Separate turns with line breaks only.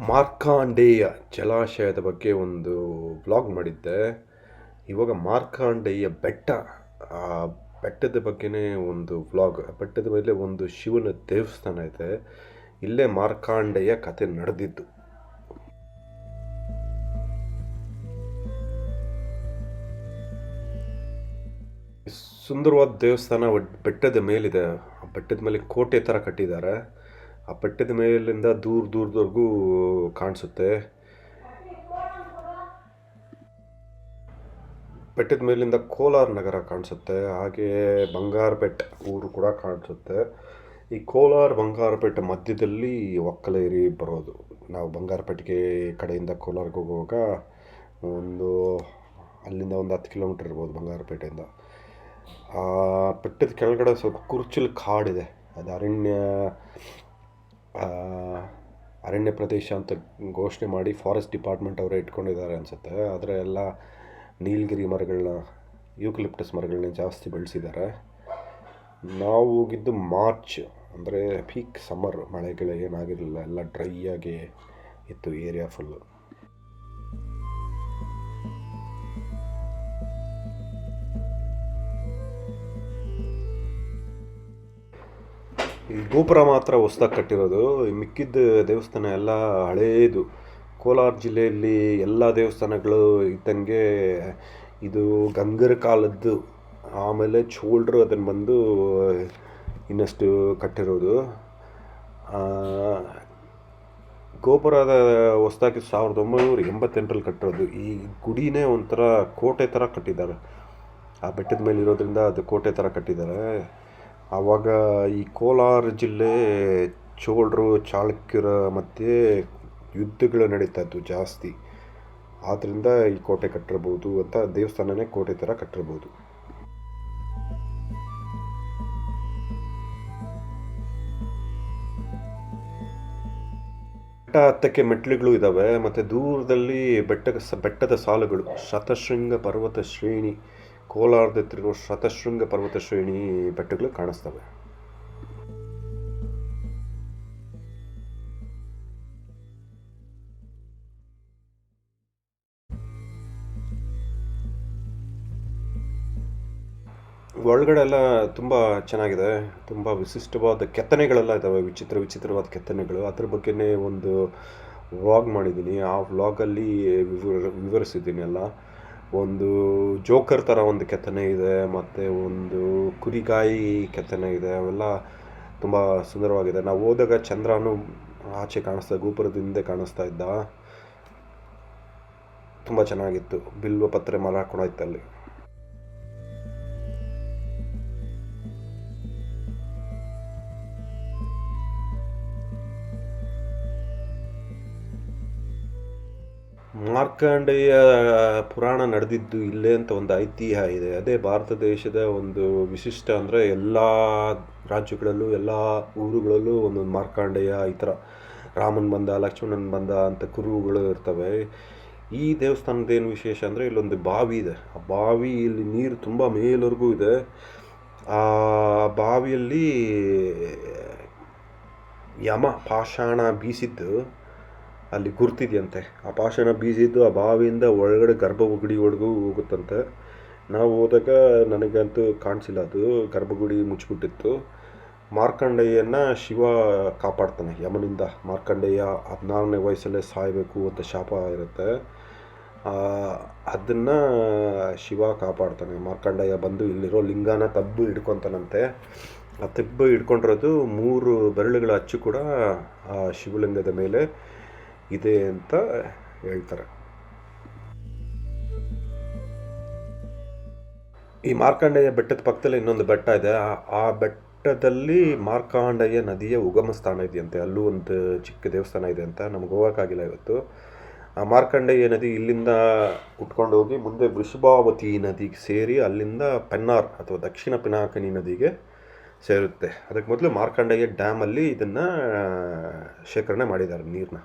ಮಾರ್ಕಾಂಡೇಯ ಜಲಾಶಯದ ಬಗ್ಗೆ ಒಂದು ವ್ಲಾಗ್ ಮಾಡಿದ್ದೆ. ಇವಾಗ ಮಾರ್ಕಾಂಡೇಯ ಬೆಟ್ಟ, ಆ ಬೆಟ್ಟದ ಬಗ್ಗೆನೇ ಒಂದು ವ್ಲಾಗ್ ಬೆಟ್ಟದ ಮೇಲೆ ಒಂದು ಶಿವನ ದೇವಸ್ಥಾನ ಇದೆ. ಇಲ್ಲೇ ಮಾರ್ಕಾಂಡೇಯ ಕತೆ ನಡೆದಿದ್ದು. ಸುಂದರವಾದ ದೇವಸ್ಥಾನ ಬೆಟ್ಟದ ಮೇಲಿದೆ. ಆ ಬೆಟ್ಟದ ಮೇಲೆ ಕೋಟೆ ಥರ ಕಟ್ಟಿದ್ದಾರೆ. ಆ ಬೆಟ್ಟದ ಮೇಲಿಂದ ದೂರ ದೂರದವರೆಗೂ ಕಾಣಿಸುತ್ತೆ. ಬೆಟ್ಟದ ಮೇಲಿಂದ ಕೋಲಾರ ನಗರ ಕಾಣಿಸುತ್ತೆ. ಹಾಗೆ ಬಂಗಾರಪೇಟ್ ಊರು ಕೂಡ ಕಾಣಿಸುತ್ತೆ. ಈ ಕೋಲಾರ ಬಂಗಾರಪೇಟೆ ಮಧ್ಯದಲ್ಲಿ ಒಕ್ಕಲೇರಿ ಬರೋದು. ನಾವು ಬಂಗಾರಪೇಟೆಗೆ ಕಡೆಯಿಂದ ಕೋಲಾರಕ್ಕೆ ಹೋಗುವಾಗ ಒಂದು ಅಲ್ಲಿಂದ ಒಂದು ಹತ್ತು ಕಿಲೋಮೀಟರ್ ಇರ್ಬೋದು ಬಂಗಾರಪೇಟೆಯಿಂದ. ಆ ಬೆಟ್ಟದ ಕೆಳಗಡೆ ಸ್ವಲ್ಪ ಕುರ್ಚಿಲ್ ಕಾಡಿದೆ. ಅದು ಅರಣ್ಯ ಅರಣ್ಯ ಪ್ರದೇಶ ಅಂತ ಘೋಷಣೆ ಮಾಡಿ ಫಾರೆಸ್ಟ್ ಡಿಪಾರ್ಟ್ಮೆಂಟ್ ಅವರೇ ಇಟ್ಕೊಂಡಿದ್ದಾರೆ ಅನಿಸುತ್ತೆ. ಆದರೆ ಎಲ್ಲ ನೀಲಗಿರಿ ಮರಗಳನ್ನ ಯೂಕಲಿಪ್ಟಸ್ ಮರಗಳನ್ನ ಜಾಸ್ತಿ ಬೆಳೆಸಿದ್ದಾರೆ. ನಾವು ಹೋಗಿದ್ದು ಮಾರ್ಚ್, ಅಂದರೆ ಪೀಕ್ ಸಮ್ಮರ್ ಮಳೆಗಳು ಏನಾಗಿರಲಿಲ್ಲ, ಎಲ್ಲ ಡ್ರೈ ಆಗಿ ಇತ್ತು ಏರಿಯಾ ಫುಲ್ಲು ಈ ಗೋಪುರ ಮಾತ್ರ ಹೊಸ್ದಾಗಿ ಕಟ್ಟಿರೋದು. ಈ ಮಿಕ್ಕಿದ್ದ ದೇವಸ್ಥಾನ ಎಲ್ಲ ಹಳೇದು. ಕೋಲಾರ ಜಿಲ್ಲೆಯಲ್ಲಿ ಎಲ್ಲ ದೇವಸ್ಥಾನಗಳು ಇದ್ದಂಗೆ ಇದು ಗಂಗರ ಕಾಲದ್ದು. ಆಮೇಲೆ ಚೋಳರು ಅದನ್ನು ಬಂದು ಇನ್ನಷ್ಟು ಕಟ್ಟಿರೋದು. ಗೋಪುರದ ಹೊಸ್ದಾಗಿ ಸಾವಿರದ ಒಂಬೈನೂರ ಎಂಬತ್ತೆಂಟರಲ್ಲಿ ಕಟ್ಟಿರೋದು. ಈ ಗುಡಿನೇ ಒಂಥರ ಕೋಟೆ ಥರ ಕಟ್ಟಿದ್ದಾರೆ. ಆ ಬೆಟ್ಟದ ಮೇಲೆ ಇರೋದ್ರಿಂದ ಅದು ಕೋಟೆ ಥರ ಕಟ್ಟಿದ್ದಾರೆ. ಆವಾಗ ಈ ಕೋಲಾರ ಜಿಲ್ಲೆ ಚೋಳರು ಚಾಳುಕ್ಯರ ಮಧ್ಯೆ ಯುದ್ಧಗಳು ನಡೀತಾ ಜಾಸ್ತಿ. ಆದ್ದರಿಂದ ಈ ಕೋಟೆ ಕಟ್ಟಿರ್ಬೋದು ಅಂತ ದೇವಸ್ಥಾನನೇ ಕೋಟೆ ಥರ ಕಟ್ಟಿರ್ಬೋದು ಬೆಟ್ಟ ಹತ್ತಕ್ಕೆ ಮೆಟ್ಲುಗಳು ಇದ್ದಾವೆ ಮತ್ತು ದೂರದಲ್ಲಿ ಬೆಟ್ಟ ಬೆಟ್ಟದ ಸಾಲುಗಳು, ಶತಶೃಂಗ ಪರ್ವತ ಶ್ರೇಣಿ. ಕೋಲಾರದ ಹತ್ರ ಶತಶೃಂಗ ಪರ್ವತ ಶ್ರೇಣಿ ಬೆಟ್ಟಗಳು ಕಾಣಿಸ್ತವೆ. ಒಳಗಡೆ ಎಲ್ಲ ತುಂಬ ಚೆನ್ನಾಗಿದೆ. ತುಂಬ ವಿಶಿಷ್ಟವಾದ ಕೆತ್ತನೆಗಳೆಲ್ಲ ಇದ್ದಾವೆ ವಿಚಿತ್ರ ವಿಚಿತ್ರವಾದ ಕೆತ್ತನೆಗಳು. ಅದ್ರ ಬಗ್ಗೆನೇ ಒಂದು ವ್ಲಾಗ್ ಮಾಡಿದ್ದೀನಿ. ಆ ವ್ಲಾಗಲ್ಲಿ ವಿವರ ವಿವರಿಸಿದ್ದೀನಿ ಎಲ್ಲ ಒಂದು ಜೋಕರ್ ಥರ ಒಂದು ಕೆತ್ತನೆ ಇದೆ, ಮತ್ತು ಒಂದು ಕುರಿಗಾಯಿ ಕೆತ್ತನೆ ಇದೆ, ಅವೆಲ್ಲ ತುಂಬ ಸುಂದರವಾಗಿದೆ. ನಾವು ಹೋದಾಗ ಚಂದ್ರನು ಆಚೆ ಕಾಣಿಸ್ತಾ ಗೋಪುರದ ಹಿಂದೆ ಕಾಣಿಸ್ತಾ ಇದ್ದ. ತುಂಬ ಚೆನ್ನಾಗಿತ್ತು. ಬಿಲ್ವ ಪತ್ರೆ ಮರ ಕೂಡ ಇತ್ತು ಮಾರ್ಕಂಡೇಯ ಪುರಾಣ ನಡೆದಿದ್ದು ಇಲ್ಲೇ ಅಂತ ಒಂದು ಐತಿಹ್ಯ ಇದೆ. ಅದೇ ಭಾರತ ದೇಶದ ಒಂದು ವಿಶಿಷ್ಟ ಅಂದರೆ ಎಲ್ಲ ರಾಜ್ಯಗಳಲ್ಲೂ, ಎಲ್ಲ ಊರುಗಳಲ್ಲೂ ಒಂದೊಂದು ಮಾರ್ಕಾಂಡೇಯ ಈ ಥರ ರಾಮನ್ ಬಂದ, ಲಕ್ಷ್ಮಣನ್ ಬಂದ ಅಂತ ಕುರುಗಳು ಇರ್ತವೆ. ಈ ದೇವಸ್ಥಾನದ ಏನು ವಿಶೇಷ ಅಂದರೆ ಇಲ್ಲೊಂದು ಬಾವಿ ಇದೆ. ಆ ಬಾವಿ ಇಲ್ಲಿ ನೀರು ತುಂಬ ಮೇಲ್ವರೆಗೂ ಇದೆ. ಆ ಬಾವಿಯಲ್ಲಿ ಯಮ, ಪಾಷಾಣ ಬೀಸಿದ್ದು. ಅಲ್ಲಿ ಗುರ್ತಿದೆಯಂತೆ. ಆ ಪಾಷಾಣ ಬೀಸಿದ್ದು ಆ ಬಾವಿಯಿಂದ ಒಳಗಡೆ ಗರ್ಭಗುಡಿ ಒಳಗೂ ಹೋಗುತ್ತಂತೆ. ನಾವು ಹೋದಾಗ ನನಗಂತೂ ಕಾಣಿಸಿಲ್ಲ ಅದು. ಗರ್ಭಗುಡಿ ಮುಚ್ಚಿಬಿಟ್ಟಿತ್ತು. ಮಾರ್ಕಂಡೇಯನ ಶಿವ ಕಾಪಾಡ್ತಾನೆ. ಯಮನಿಂದ ಮಾರ್ಕಂಡೇಯ ಹದಿನಾರನೇ ವಯಸ್ಸಲ್ಲೇ ಸಾಯಬೇಕು ಅಂತ ಶಾಪ ಇರುತ್ತೆ. ಅದನ್ನು ಶಿವ ಕಾಪಾಡ್ತಾನೆ. ಮಾರ್ಕಂಡೇಯ ಬಂದು ಇಲ್ಲಿರೋ ಲಿಂಗನ ತಬ್ಬು ಹಿಡ್ಕೊತಾನಂತೆ. ಆ ತಬ್ಬು ಹಿಡ್ಕೊಂಡಿರೋದು ಮೂರು ಬೆರಳುಗಳ ಅಚ್ಚು ಕೂಡ ಆ ಶಿವಲಿಂಗದ ಮೇಲೆ. ಇದೆ ಅಂತ ಹೇಳ್ತಾರೆ. ಈ ಮಾರ್ಕಾಂಡೇಯ ಬೆಟ್ಟದ ಪಕ್ಕದಲ್ಲಿ ಇನ್ನೊಂದು ಬೆಟ್ಟ ಇದೆ. ಆ- ಬೆಟ್ಟದಲ್ಲಿ ಮಾರ್ಕಾಂಡೇಯ ನದಿಯ ಉಗಮ ಸ್ಥಾನ ಇದೆಯಂತೆ. ಅಲ್ಲೂ ಒಂದು ಚಿಕ್ಕ ದೇವಸ್ಥಾನ ಇದೆ ಅಂತ ನಮ್ಗೆ ಹೋಗೋಕ್ಕಾಗಿಲ್ಲ ಇವತ್ತು. ಆ ಮಾರ್ಕಂಡೇಯ ನದಿ ಇಲ್ಲಿಂದ ಉಟ್ಕೊಂಡು ಹೋಗಿ ಮುಂದೆ ವೃಷಭಾವತಿ ನದಿಗೆ ಸೇರಿ ಅಲ್ಲಿಂದ ಪೆನ್ನಾರ್ ಅಥವಾ ದಕ್ಷಿಣ ಪಿನಾಕನಿ ನದಿಗೆ ಸೇರುತ್ತೆ. ಅದಕ್ಕೆ ಮೊದಲು ಮಾರ್ಕಂಡೇಯ ಡ್ಯಾಮಲ್ಲಿ ಇದನ್ನು ಶೇಖರಣೆ ಮಾಡಿದ್ದಾರೆ ನೀರನ್ನ